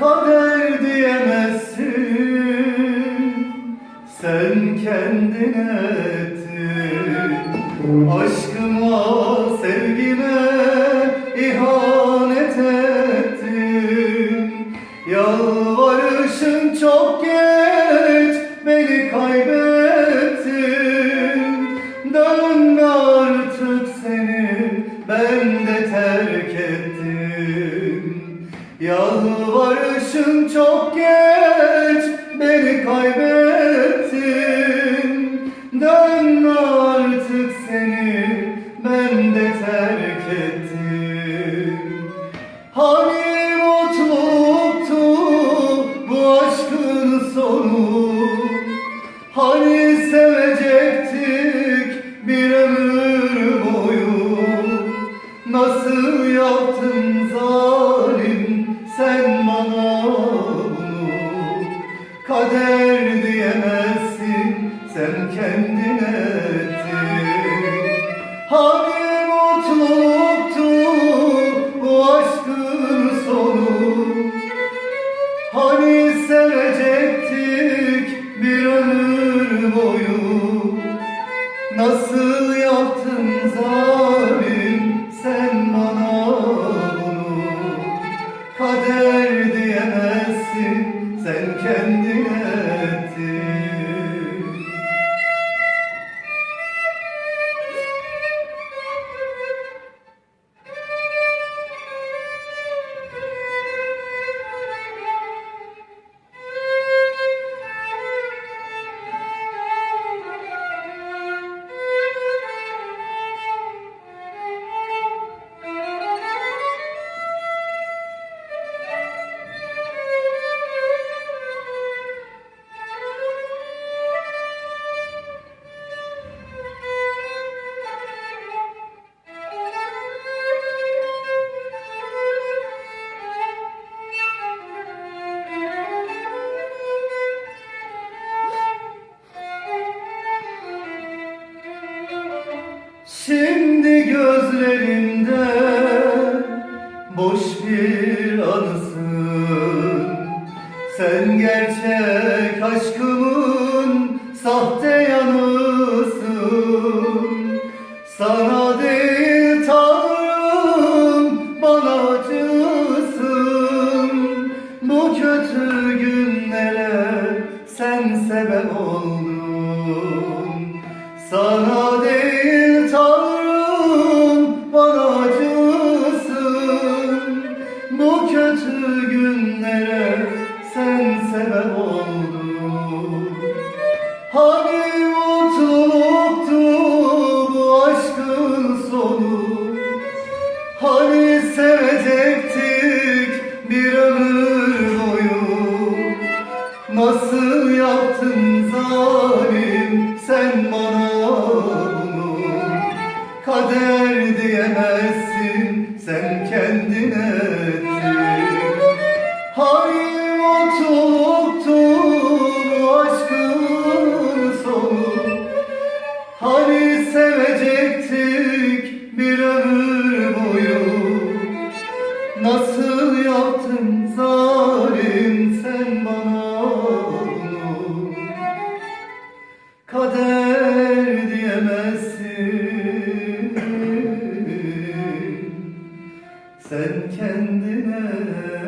kader diyemezsin. Sen kendine ettin. Aşkıma, sevgime ihanet ettin. Yalvarışın çok geç beni kaybettin. Dön artık seni ben de terk ettim. Yalvarışın çok geç beni kaybettin. Dön artık seni ben de terk ettim. Hani Kader diyemezsin. Sen kendine ettin. Hani mutluluktu bu aşkın sonu? Hani sevecektik bir ömür boyu? Nasıl yaptın zalim sen bana bunu? Kader diyemezsin sen kendine ettin Şimdi gözlerinde boş bir anısın. Sen gerçek aşkımın sahte yanısın. Sana değil Tanrım bana acısın. Bu kötü günlere sen sebep oldun. Sana Hani mutluluktu aşkın sonu? Hani sevecektik bir ömür boyu? Nasıl yaptın zalim sen bana bunu? Kader diyemezsin sen kendine Kader diyemezsin. Sen kendine